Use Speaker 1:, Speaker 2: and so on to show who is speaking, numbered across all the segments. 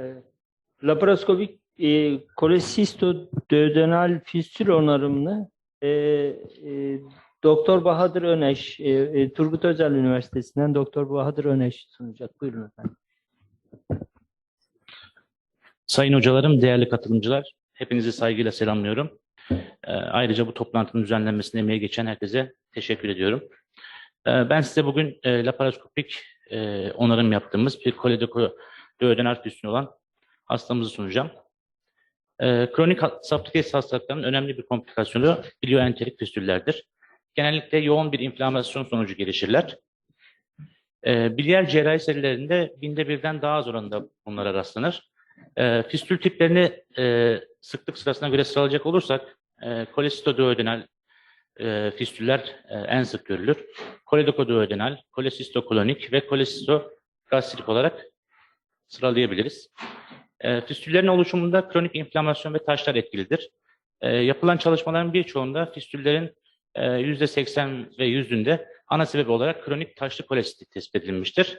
Speaker 1: E, laparoskopik e, kolesistoduodenal fistül onarımını e, e, Doktor Bahadır Öneş, e, e, Turgut Özel Üniversitesi'nden Doktor Bahadır Öneş sunacak. Buyurun efendim.
Speaker 2: Sayın hocalarım, değerli katılımcılar, hepinizi saygıyla selamlıyorum. Ee, ayrıca bu toplantının düzenlenmesine emeği geçen herkese teşekkür ediyorum. Ee, ben size bugün e, laparoskopik e, onarım yaptığımız bir koledokoduodenal fistül olan hastamızı sunacağım. Ee, kronik ha- safra kes hastalıklarının önemli bir komplikasyonu bilioenterik fistüllerdir. Genellikle yoğun bir inflamasyon sonucu gelişirler. Ee, biliyer cerrahi serilerinde binde birden daha az oranda bunlara rastlanır. E, fistül tiplerini e, sıklık sırasına göre sıralayacak olursak e, kolesistoduodenal e, fistüller e, en sık görülür. Koledokoduodenal, kolesistokolonik ve kolesistogastrik olarak sıralayabiliriz. E, fistüllerin oluşumunda kronik inflamasyon ve taşlar etkilidir. E, yapılan çalışmaların birçoğunda fistüllerin e, %80 ve %100'ünde ana sebep olarak kronik taşlı kolesistit tespit edilmiştir.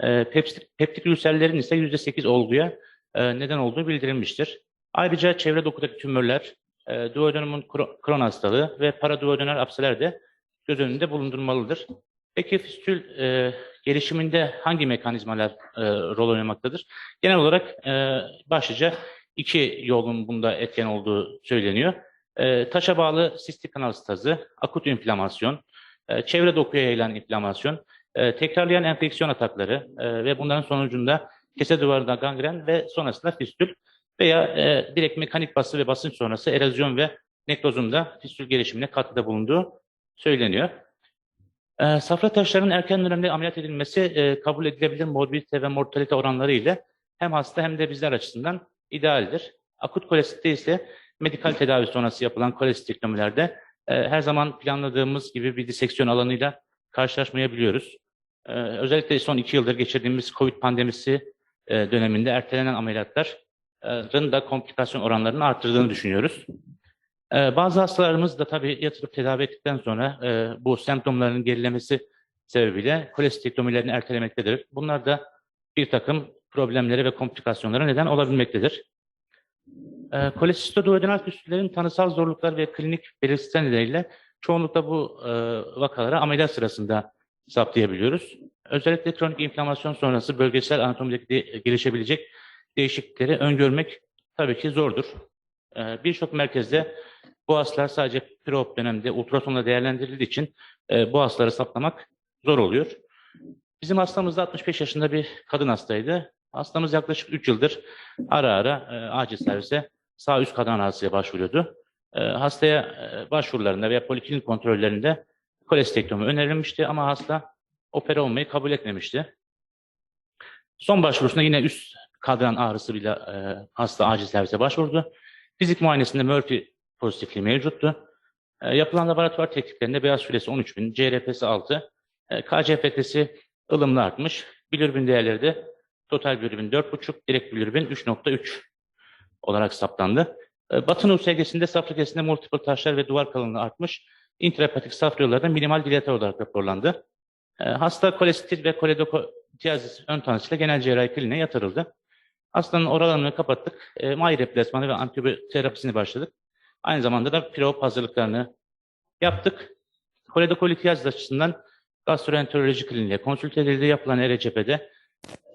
Speaker 2: E, peptik, peptik ülserlerin ise %8 olguya e, neden olduğu bildirilmiştir. Ayrıca çevre dokudaki tümörler, e, duodenumun kro- kron hastalığı ve paraduodenal apseler de göz önünde bulundurulmalıdır. Peki fistül e, gelişiminde hangi mekanizmalar e, rol oynamaktadır? Genel olarak e, başlıca iki yolun bunda etken olduğu söyleniyor. E, taşa bağlı sistik kanal stazı, akut inflamasyon, e, çevre dokuya yayılan inflamasyon, e, tekrarlayan enfeksiyon atakları e, ve bunların sonucunda kese duvarında gangren ve sonrasında fistül veya e, direkt mekanik bası ve basınç sonrası erozyon ve nekrozun da fistül gelişimine katkıda bulunduğu söyleniyor. E, safra taşlarının erken dönemde ameliyat edilmesi e, kabul edilebilir morbidite ve mortalite oranları ile hem hasta hem de bizler açısından idealdir. Akut kolesitte ise medikal tedavi sonrası yapılan kolesistektomilerde e, her zaman planladığımız gibi bir diseksiyon alanıyla karşılaşmayabiliyoruz. E, özellikle son iki yıldır geçirdiğimiz COVID pandemisi e, döneminde ertelenen ameliyatların da komplikasyon oranlarını arttırdığını düşünüyoruz. E, bazı hastalarımız da tabii yatırıp tedavi ettikten sonra e, bu semptomların gerilemesi sebebiyle kolesistektomilerini ertelemektedir. Bunlar da bir takım problemlere ve komplikasyonlara neden olabilmektedir. E, kolesistoduodenal fistüllerin tanısal zorluklar ve klinik belirtiler nedeniyle çoğunlukla bu e, vakalara ameliyat sırasında saptayabiliyoruz. Özellikle kronik inflamasyon sonrası bölgesel anatomideki de- gelişebilecek değişiklikleri öngörmek tabii ki zordur. Ee, Birçok merkezde bu hastalar sadece preop dönemde ultrasonla değerlendirildiği için e, bu hastaları saplamak zor oluyor. Bizim hastamız da 65 yaşında bir kadın hastaydı. Hastamız yaklaşık 3 yıldır ara ara e, acil servise sağ üst kadran ağrısıyla başvuruyordu. E, hastaya e, başvurularında veya poliklinik kontrollerinde kolestektomi önerilmişti ama hasta opera olmayı kabul etmemişti. Son başvurusunda yine üst kadran ağrısıyla e, hasta acil servise başvurdu. Fizik muayenesinde Murphy pozitifliği mevcuttu. E, yapılan laboratuvar tetkiklerinde beyaz süresi 13.000, CRP'si 6, e, KCPT'si ılımlı artmış. Bilirubin değerleri de total bilirubin 4.5, direkt bilirubin 3.3 olarak saptandı. E, Batın USG'sinde safra kesinde multiple taşlar ve duvar kalınlığı artmış. İntrahepatik safra yollarında minimal dilatör olarak raporlandı. E, hasta kolestit ve koledokotiyazis ön tanısıyla genel cerrahi kliniğe yatırıldı. Hastanın oral alanını kapattık. E, may replasmanı ve antibiyoterapisini başladık. Aynı zamanda da preop hazırlıklarını yaptık. Koledokolityazis açısından gastroenteroloji kliniğe konsült edildi. Yapılan ERCP'de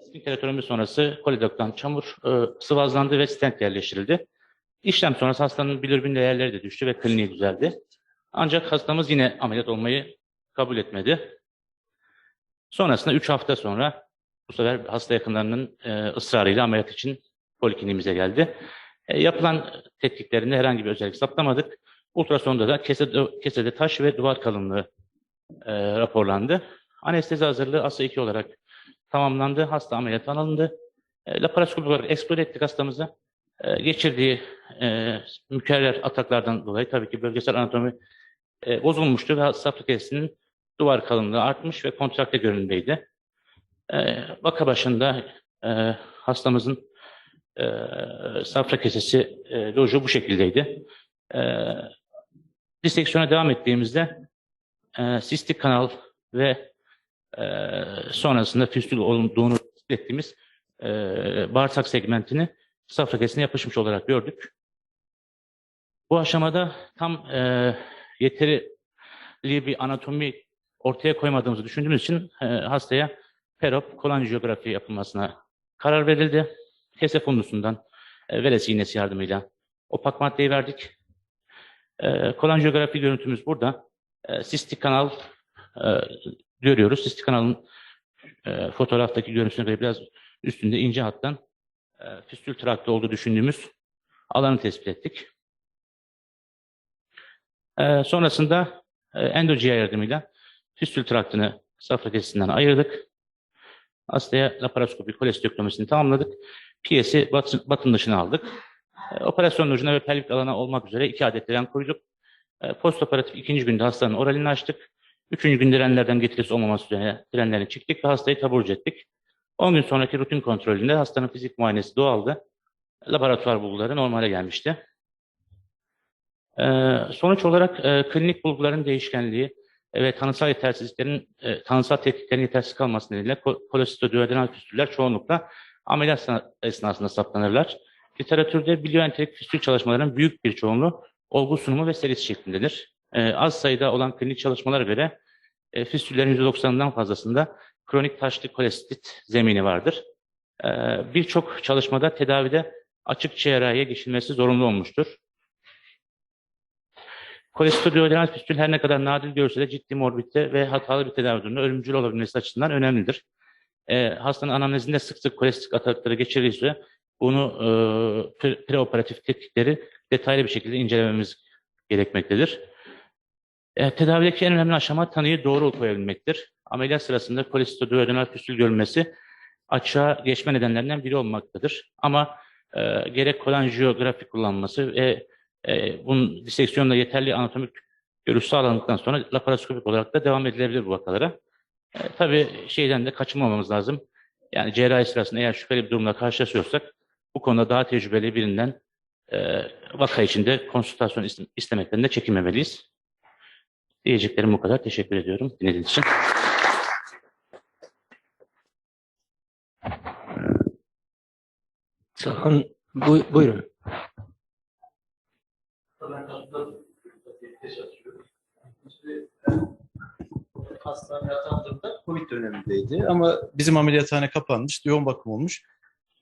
Speaker 2: spinkerotomi sonrası koledoktan çamur e, sıvazlandı ve stent yerleştirildi. İşlem sonrası hastanın bilirubin değerleri de düştü ve kliniği düzeldi. Ancak hastamız yine ameliyat olmayı kabul etmedi. Sonrasında 3 hafta sonra bu sefer hasta yakınlarının e, ısrarıyla ameliyat için polikliniğimize geldi. E, yapılan tetkiklerinde herhangi bir özellik saptamadık. Ultrasonda da kesede, kesede taş ve duvar kalınlığı e, raporlandı. Anestezi hazırlığı ASA 2 olarak tamamlandı. Hasta ameliyat alındı. E, laparoskopik olarak eksplore ettik hastamızı. E, geçirdiği e, mükerrer ataklardan dolayı tabii ki bölgesel anatomi e, bozulmuştu ve safra kesesinin duvar kalınlığı artmış ve kontrakte görünümdeydi. E, vaka başında e, hastamızın e, safra kesesi e, loju bu şekildeydi. E, diseksiyona devam ettiğimizde e, sistik kanal ve e, sonrasında fistül olduğunu ettiğimiz e, bağırsak segmentini safra kesine yapışmış olarak gördük. Bu aşamada tam e, yeterli bir anatomi ortaya koymadığımızı düşündüğümüz için e, hastaya perop kolanjiyografi yapılmasına karar verildi. Kese fundusundan e, veres iğnesi yardımıyla opak maddeyi verdik. E, kolanjiyografi görüntümüz burada. E, sistik kanal e, görüyoruz. Sistik kanalın e, fotoğraftaki görüntüsüne göre biraz üstünde ince hattan e, fistül traktı olduğu düşündüğümüz alanı tespit ettik. E, sonrasında e, endojiya yardımıyla fistül traktını safra kesisinden ayırdık. Hastaya laparoskopi kolestektomisini tamamladık. PS'i batın, batın dışına aldık. E, operasyon ucuna ve pelvik alana olmak üzere iki adet diren koyduk. E, postoperatif ikinci günde hastanın oralini açtık. Üçüncü gün direnlerden getirisi olmaması üzerine direnlerini çıktık ve hastayı taburcu ettik. 10 gün sonraki rutin kontrolünde hastanın fizik muayenesi doğaldı. Laboratuvar bulguları normale gelmişti. Ee, sonuç olarak e, klinik bulguların değişkenliği ve tanısal yetersizliklerin, e, tanısal tetkiklerin yetersiz kalması nedeniyle ko- kolesitoduodenal füstüller çoğunlukla ameliyat sna- esnasında saptanırlar. Literatürde biliyoenterik füstül çalışmalarının büyük bir çoğunluğu olgu sunumu ve serisi şeklindedir. Ee, az sayıda olan klinik çalışmalara göre e, füstüllerin %90'dan fazlasında kronik taşlı kolestit zemini vardır. Ee, Birçok çalışmada tedavide açık cerrahiye geçilmesi zorunlu olmuştur. Kolestitoduodenal füstül her ne kadar nadir görse de ciddi morbitte ve hatalı bir tedavi durumunda ölümcül olabilmesi açısından önemlidir. Ee, hastanın anamnezinde sık sık kolestik atakları geçirirse bunu e, pre- preoperatif tetkikleri detaylı bir şekilde incelememiz gerekmektedir. E, tedavideki en önemli aşama tanıyı doğru koyabilmektir. Ameliyat sırasında kolestitoduodenal füstül görülmesi açığa geçme nedenlerinden biri olmaktadır. Ama e, gerek kolanjiyografi kullanması ve e, bunun diseksiyonla yeterli anatomik görüş sağlandıktan sonra laparoskopik olarak da devam edilebilir bu vakalara. E, tabii şeyden de kaçınmamamız lazım. Yani cerrahi sırasında eğer şüpheli bir durumla karşılaşıyorsak bu konuda daha tecrübeli birinden e, vaka içinde konsültasyon iste- istemekten de çekinmemeliyiz. Diyeceklerim bu kadar. Teşekkür ediyorum dinlediğiniz için.
Speaker 1: Olun. Bu- buyurun.
Speaker 3: Hastaneye yatandığımda Covid dönemindeydi ama bizim ameliyathane kapanmış, yoğun bakım olmuş.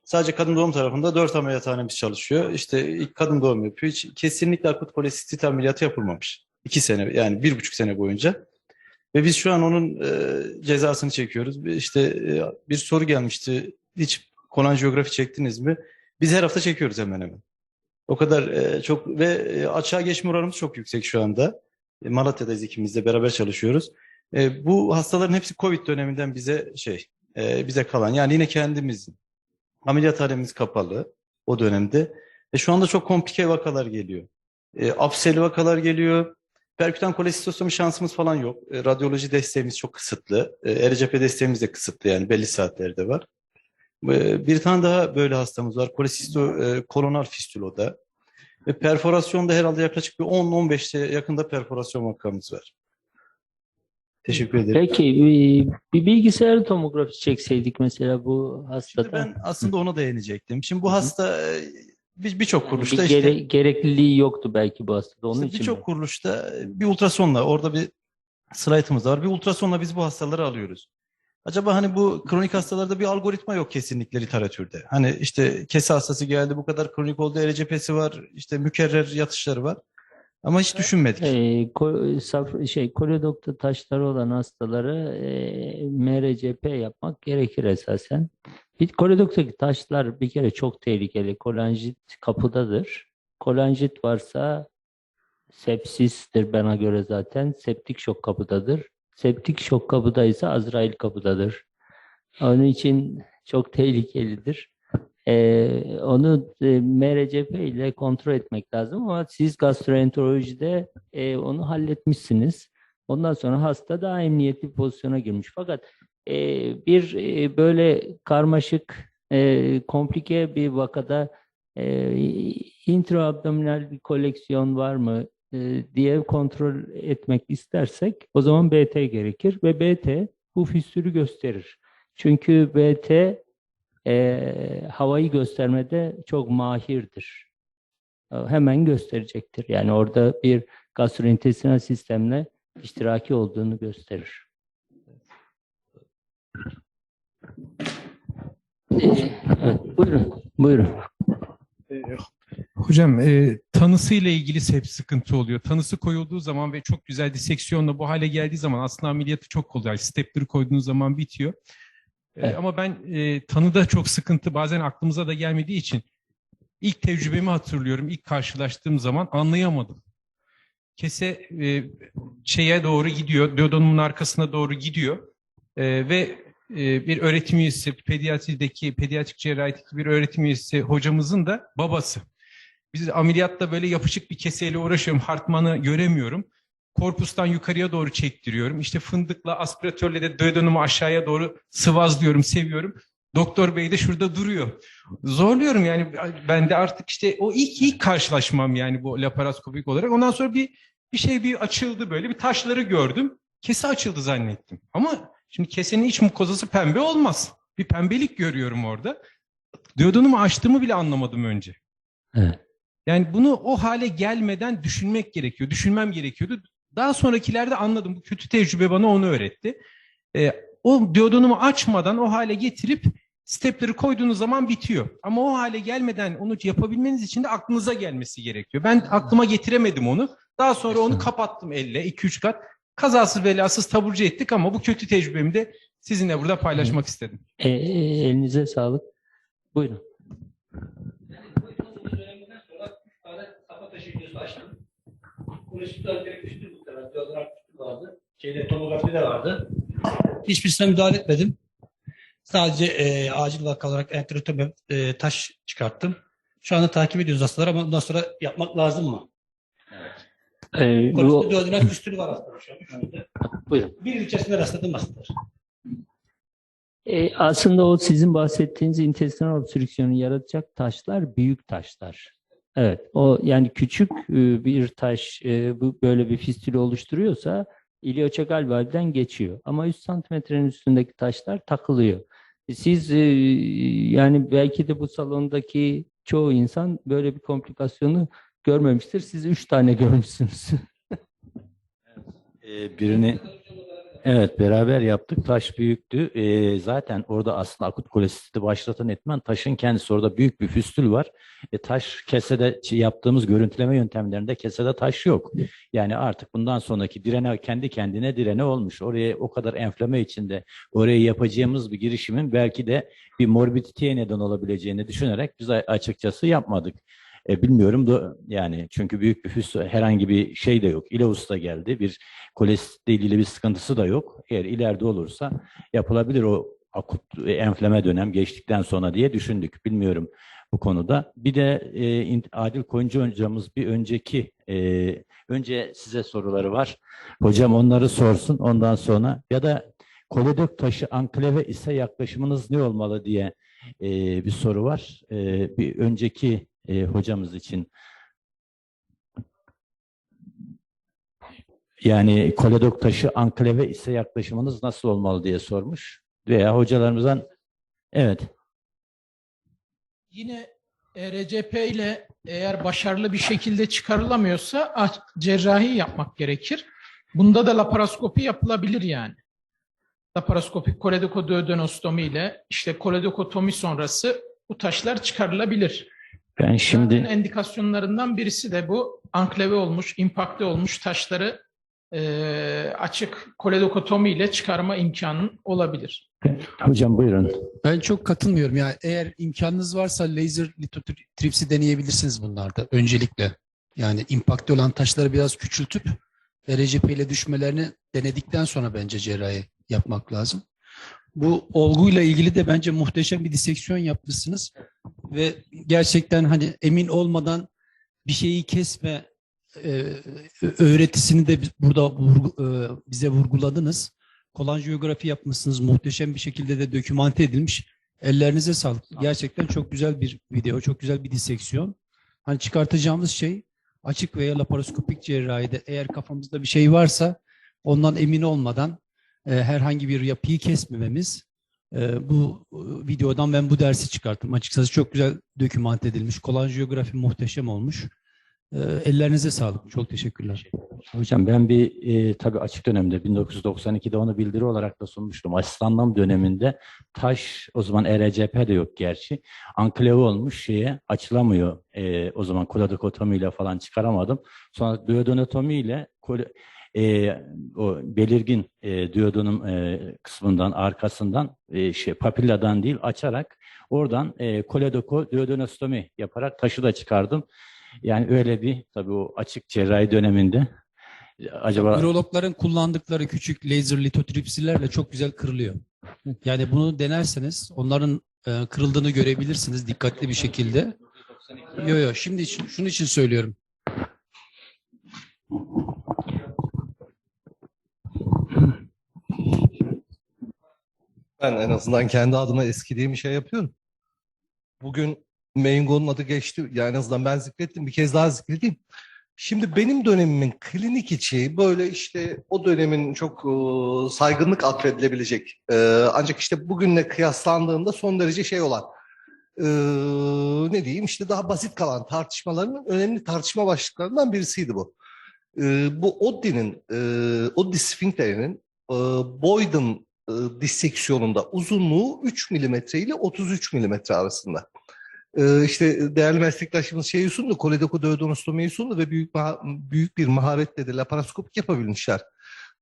Speaker 3: Sadece kadın doğum tarafında dört ameliyathanemiz çalışıyor. İşte ilk kadın doğum yapıyor. Hiç kesinlikle akut kolesistit ameliyatı yapılmamış. İki sene yani bir buçuk sene boyunca. Ve biz şu an onun e, cezasını çekiyoruz. İşte e, bir soru gelmişti. Hiç kolanjiyografi çektiniz mi? Biz her hafta çekiyoruz hemen hemen. O kadar e, çok ve e, açığa geçme oranımız çok yüksek şu anda. E, Malatya'dayız ikimiz de beraber çalışıyoruz. E, bu hastaların hepsi Covid döneminden bize şey bize kalan. Yani yine kendimizin ameliyathanemiz kapalı o dönemde. E, şu anda çok komplike vakalar geliyor. E, apseli vakalar geliyor. Perkütan kolesitostomi şansımız falan yok. E, radyoloji desteğimiz çok kısıtlı. E, RCP desteğimiz de kısıtlı yani belli saatlerde var. E, bir tane daha böyle hastamız var. Kolesisto e, kolonal fistül o da. Ve perforasyonda herhalde yaklaşık bir 10-15'te yakında perforasyon vakamız var. Teşekkür ederim.
Speaker 1: Peki bir, bir bilgisayar tomografisi çekseydik mesela bu hastada.
Speaker 3: Şimdi ben aslında ona değinecektim. Şimdi bu hasta e, bir- birçok
Speaker 1: Yani
Speaker 3: kuruluşta
Speaker 1: bir
Speaker 3: işte,
Speaker 1: gere- gerekliliği yoktu belki bu hastada. Onun
Speaker 3: işte
Speaker 1: için
Speaker 3: birçok kuruluşta bir ultrasonla orada bir slaytımız var. Bir ultrasonla biz bu hastaları alıyoruz. Acaba hani bu kronik hastalarda bir algoritma yok kesinlikle literatürde. Hani işte kese hastası geldi bu kadar kronik oldu RCP'si var işte mükerrer yatışları var. Ama hiç düşünmedik.
Speaker 1: Ee, ko- saf- şey koledokta taşları olan hastaları e, MRCP yapmak gerekir esasen. Bir koledoktaki taşlar bir kere çok tehlikeli. Kolanjit kapıdadır. Kolanjit varsa sepsistir bana göre zaten. Septik şok kapıdadır. Septik şok kapıdaysa Azrail kapıdadır. Onun için çok tehlikelidir. Ee, onu e, MRCP ile kontrol etmek lazım ama siz gastroenterolojide e, onu halletmişsiniz. Ondan sonra hasta daha emniyetli bir pozisyona girmiş. Fakat e, bir e, böyle karmaşık, e, komplike bir vakada e, intraabdominal bir koleksiyon var mı diye kontrol etmek istersek o zaman BT gerekir ve BT bu fistülü gösterir. Çünkü BT e, havayı göstermede çok mahirdir. E, Hemen gösterecektir. Yani orada bir gastrointestinal sistemle iştiraki olduğunu gösterir. E, evet, buyurun, buyurun.
Speaker 4: Hocam e, tanısıyla ilgili hep sıkıntı oluyor. Tanısı koyulduğu zaman ve çok güzel diseksiyonla bu hale geldiği zaman aslında ameliyatı çok kolay. Stepleri koyduğunuz zaman bitiyor. E,
Speaker 1: Evet.
Speaker 4: Ama ben e, tanıda çok sıkıntı bazen aklımıza da gelmediği için ilk tecrübemi hatırlıyorum. İlk karşılaştığım zaman anlayamadım. Kese e, şeye doğru gidiyor, duodenumun arkasına doğru gidiyor E, ve e, bir öğretim üyesi, pediatrideki, pediatrik cerrahideki bir öğretim üyesi hocamızın da babası. Biz ameliyatta böyle yapışık bir keseyle uğraşıyorum. Hartmanı göremiyorum. Korpustan yukarıya doğru çektiriyorum. İşte fındıkla, aspiratörle de duodenumu aşağıya doğru sıvazlıyorum, seviyorum. Doktor bey de şurada duruyor. Zorluyorum yani ben de artık işte o ilk ilk karşılaşmam yani bu laparoskopik olarak. Ondan sonra bir bir şey bir açıldı böyle bir taşları gördüm. Kese açıldı zannettim. Ama şimdi kesenin iç mukozası pembe olmaz. Bir pembelik görüyorum orada. Duodenumu açtığımı bile anlamadım önce.
Speaker 1: Evet.
Speaker 4: Yani bunu o hale gelmeden düşünmek gerekiyor. Düşünmem gerekiyordu. Daha sonrakilerde anladım. Bu kötü tecrübe bana onu öğretti. Ee, o duodenumu açmadan o hale getirip stepleri koyduğunuz zaman bitiyor. Ama o hale gelmeden onu yapabilmeniz için de aklınıza gelmesi gerekiyor. Ben aklıma getiremedim onu. Daha sonra onu kapattım elle 2-3 kat. Kazasız belasız taburcu ettik ama bu kötü tecrübemi de sizinle burada paylaşmak istedim.
Speaker 1: E, e, elinize sağlık. Buyurun.
Speaker 5: döneminden sonra üç tane açtım. Kolesterol direkt üstü muhtemelen. Deodorant üstü vardı. Şeyde tomografi de vardı. Hiçbirisine müdahale etmedim. Sadece e, acil vaka olarak enterotomi e, taş çıkarttım. Şu anda takip ediyoruz hastaları ama bundan sonra yapmak lazım mı?
Speaker 1: E, bu,
Speaker 5: Kolesterol deodorant üstü var hastalar şu an. Üçünde.
Speaker 1: buyurun.
Speaker 5: Bir yıl içerisinde rastladım hastalar.
Speaker 1: E, aslında o sizin bahsettiğiniz intestinal obstrüksiyonu yaratacak taşlar büyük taşlar. Evet, o yani küçük e, bir taş e, bu böyle bir fistülü oluşturuyorsa ilioçakal valvden geçiyor. Ama 3 santimetrenin üstündeki taşlar takılıyor. Siz e, yani belki de bu salondaki çoğu insan böyle bir komplikasyonu görmemiştir. Siz 3 tane görmüşsünüz.
Speaker 6: Ee, birini evet beraber yaptık. Taş büyüktü. Ee, zaten orada aslında akut kolesiti başlatan etmen taşın kendisi. Orada büyük bir füstül var. E, taş kesede yaptığımız görüntüleme yöntemlerinde kesede taş yok. Yani artık bundan sonraki direne kendi kendine direne olmuş. Oraya o kadar enflame içinde oraya yapacağımız bir girişimin belki de bir morbiditeye neden olabileceğini düşünerek biz açıkçası yapmadık. E, bilmiyorum da yani çünkü büyük bir füstül herhangi bir şey de yok. İleus da geldi. Bir kolestitle ilgili bir sıkıntısı da yok. Eğer ileride olursa yapılabilir o akut e, enflame dönem geçtikten sonra diye düşündük. Bilmiyorum bu konuda. Bir de e, Adil Koyuncu hocamız bir önceki e, önce size soruları var. Hocam onları sorsun ondan sonra ya da koledok taşı anklave ise yaklaşımınız ne olmalı diye e, bir soru var. E, bir önceki e, hocamız için Yani koledok taşı anklave ise yaklaşımınız nasıl olmalı diye sormuş. Veya hocalarımızdan evet
Speaker 7: Yine ERCP ile eğer başarılı bir şekilde çıkarılamıyorsa aç- cerrahi yapmak gerekir. Bunda da laparoskopi yapılabilir yani. Laparoskopik koledokoduodenostomi ile işte koledokotomi sonrası bu taşlar çıkarılabilir.
Speaker 6: Ben
Speaker 7: Zaten
Speaker 6: şimdi
Speaker 7: endikasyonlarından birisi de bu anklave olmuş, impakte olmuş taşları eee, açık koledokotomi ile çıkarma imkanın olabilir.
Speaker 6: hocam buyurun.
Speaker 8: Ben çok katılmıyorum. Yani eğer imkanınız varsa laser litotripsi deneyebilirsiniz bunlarda öncelikle. Yani impakte olan taşları biraz küçültüp RCP ile düşmelerini denedikten sonra bence cerrahi yapmak lazım. Bu olguyla ilgili de bence muhteşem bir diseksiyon yapmışsınız. Ve gerçekten hani emin olmadan bir şeyi kesme e, öğretisini de burada vurgu- e, bize vurguladınız kolanjiyografi yapmışsınız. Muhteşem bir şekilde de dokümante edilmiş. Ellerinize sağlık. Gerçekten çok güzel bir video, çok güzel bir diseksiyon. Hani çıkartacağımız şey açık veya laparoskopik cerrahide eğer kafamızda bir şey varsa ondan emin olmadan herhangi bir yapıyı kesmememiz Ee, bu e, videodan ben bu dersi çıkarttım. Açıkçası çok güzel dokümant edilmiş. Kolanjiyografi muhteşem olmuş. Ellerinize sağlık. Çok teşekkürler.
Speaker 6: Hocam ben bir e, tabii açık dönemde 1992'de onu bildiri olarak da sunmuştum. Asistanlığım döneminde taş o zaman ERCP de yok gerçi. Anklave olmuş şeye açılamıyor. E, o zaman koladokotomi ile falan çıkaramadım. Sonra duodenatomi ile e, o belirgin e, duodenum e, kısmından arkasından e, şey papilladan değil açarak oradan e, koledoko duodenostomi yaparak taşı da çıkardım. Yani öyle bir tabii o açık cerrahi döneminde acaba
Speaker 8: Ürologların kullandıkları küçük laser litotripsilerle çok güzel kırılıyor. Yani bunu denerseniz onların e, kırıldığını görebilirsiniz dikkatli bir şekilde. Yo yo şimdi şunun için söylüyorum.
Speaker 9: Ben en azından kendi adıma eskidiğim şey yapıyorum. Bugün Mengo'nun adı geçti. Yani en azından ben zikrettim. Bir kez daha zikredeyim. Şimdi benim dönemimin klinik içi böyle işte o dönemin çok e, saygınlık atfedilebilecek. e, ancak işte bugünle kıyaslandığında son derece şey olan e, ne diyeyim işte daha basit kalan tartışmaların önemli tartışma başlıklarından birisiydi bu. E, bu Oddi'nin, e, Oddi sfinkterinin e, Boyd'un e, disseksiyonunda uzunluğu 3 milimetre ile 33 milimetre arasında. E, işte değerli meslektaşımız şeyi sundu, koledokoduodonostomiyi sundu ve büyük büyük bir maharetle de laparoskopik yapabilmişler.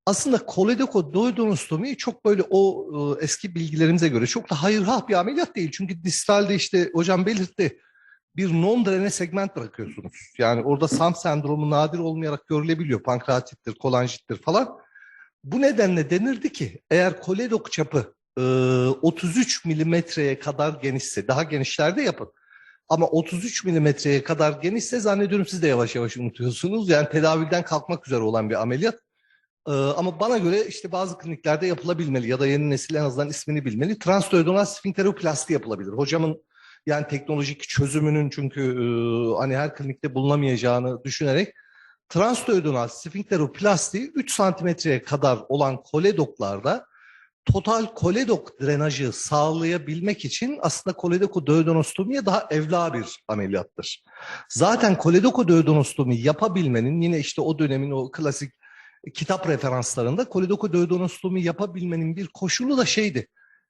Speaker 9: Aslında koledokoduodonostomi çok böyle o e, eski bilgilerimize göre çok da hayırhah bir ameliyat değil. Çünkü distalde işte hocam belirtti bir non-drene segment bırakıyorsunuz. Yani orada SAM sendromu nadir olmayarak görülebiliyor. Pankreatittir, kolanjittir falan. Bu nedenle denirdi ki eğer koledok çapı e, 33 milimetreye kadar genişse, daha genişlerde yapın. Ama 33 milimetreye kadar genişse zannediyorum siz de yavaş yavaş unutuyorsunuz. Yani tedavülden kalkmak üzere olan bir ameliyat. E, ama bana göre işte bazı kliniklerde yapılabilmeli ya da yeni nesil en azından ismini bilmeli. Transduodenal sfinkteroplasti yapılabilir. Hocamın yani teknolojik çözümünün çünkü e, hani her klinikte bulunamayacağını düşünerek transduodenal sfinkteroplasti 3 santimetreye kadar olan koledoklarda total koledok drenajı sağlayabilmek için aslında koledokoduodonostomiye daha evla bir ameliyattır. Zaten koledokoduodonostomi yapabilmenin yine işte o dönemin o klasik kitap referanslarında koledokoduodonostomi yapabilmenin bir koşulu da şeydi.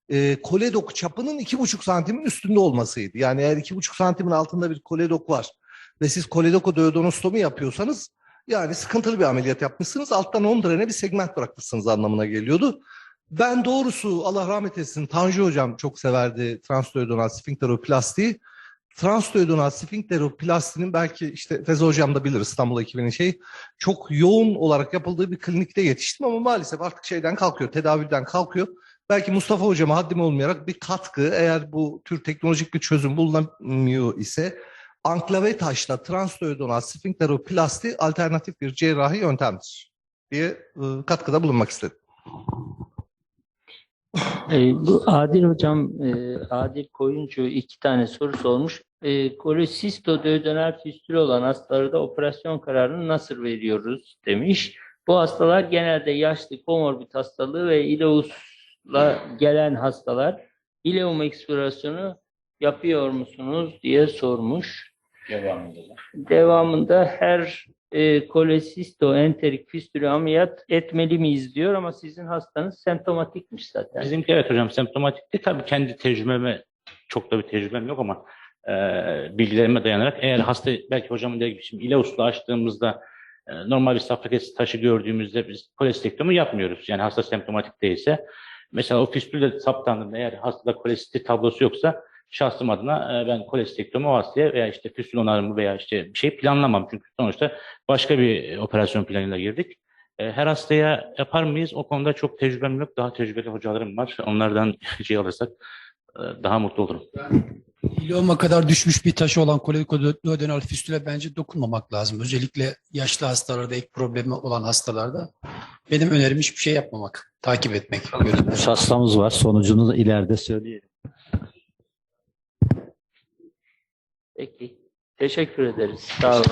Speaker 9: E, koledok çapının iki buçuk santimin üstünde olmasıydı. Yani eğer iki buçuk santimin altında bir koledok var ve siz koledokoduodonostomi yapıyorsanız yani sıkıntılı bir ameliyat yapmışsınız. Alttan 10 drene bir segment bırakmışsınız anlamına geliyordu. Ben doğrusu Allah rahmet etsin Tanju hocam çok severdi transduodenal sfinkteroplastiği. Transduodenal sfinkteroplastinin belki işte Feza hocam da bilir İstanbul ekibinin şey çok yoğun olarak yapıldığı bir klinikte yetiştim ama maalesef artık şeyden kalkıyor, tedavülden kalkıyor. Belki Mustafa hocama haddim olmayarak bir katkı eğer bu tür teknolojik bir çözüm bulunamıyor ise anklave taşla transduodenal sfinkteroplasti alternatif bir cerrahi yöntemdir diye e, katkıda bulunmak istedim.
Speaker 1: E, bu Adil Hocam, e, Adil Koyuncu iki tane soru sormuş. E, kolesistoduodenal fistülü olan hastalarda operasyon kararını nasıl veriyoruz demiş. Bu hastalar genelde yaşlı komorbid hastalığı ve ileusla gelen hastalar. İleum eksplorasyonu yapıyor musunuz diye sormuş. Devamında her e, kolesisto enterik fistülü ameliyat etmeli miyiz diyor ama sizin hastanız semptomatikmiş zaten.
Speaker 2: Bizimki evet hocam semptomatikti. Tabii kendi tecrübeme çok da bir tecrübem yok ama e, bilgilerime dayanarak eğer hasta belki hocamın dediği gibi şimdi ileuslu açtığımızda e, normal bir safra taşı gördüğümüzde biz kolestektomi yapmıyoruz. Yani hasta semptomatik değilse. Mesela o fistülle saptandığında eğer hastada kolesiti tablosu yoksa şahsım adına e, ben kolestektomi o hastaya veya işte fistül onarımı veya işte bir şey planlamam. Çünkü sonuçta başka bir operasyon planıyla girdik. E, Her hastaya yapar mıyız? O konuda çok tecrübem yok. Daha tecrübeli hocalarım var. Onlardan şey alırsak e, daha mutlu olurum.
Speaker 8: İleoma kadar düşmüş bir taşı olan koledokoduodenal fistüle bence dokunmamak lazım. Özellikle yaşlı hastalarda, ek problemi olan hastalarda. Benim önerim hiçbir şey yapmamak, takip etmek.
Speaker 6: Hastamız var. Sonucunu da ileride söyleyelim.
Speaker 1: Peki. Teşekkür ederiz. Sağ olun.